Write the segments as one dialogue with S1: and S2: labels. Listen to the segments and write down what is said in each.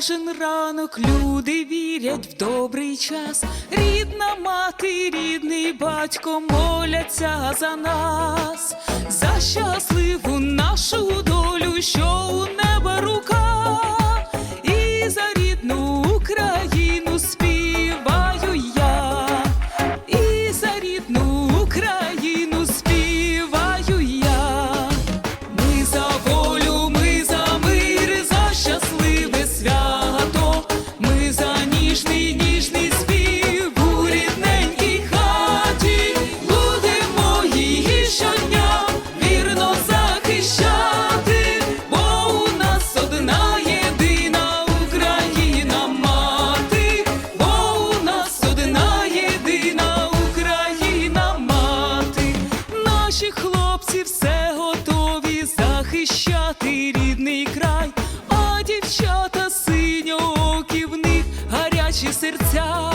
S1: кожен ранок люди вірять в добрий час. Рідна мати, рідний батько моляться за нас, за щасливу нашу долю, що у неба рука. взірця.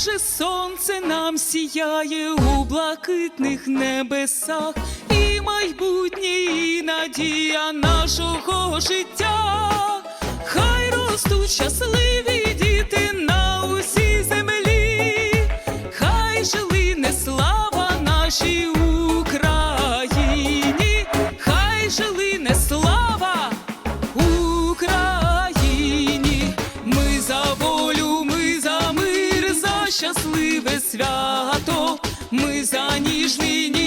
S1: же сонце нам сіяє у блакитних небесах, і майбутнє і надія нашого життя, хай ростуть щасливі. свято, ми за ніжний.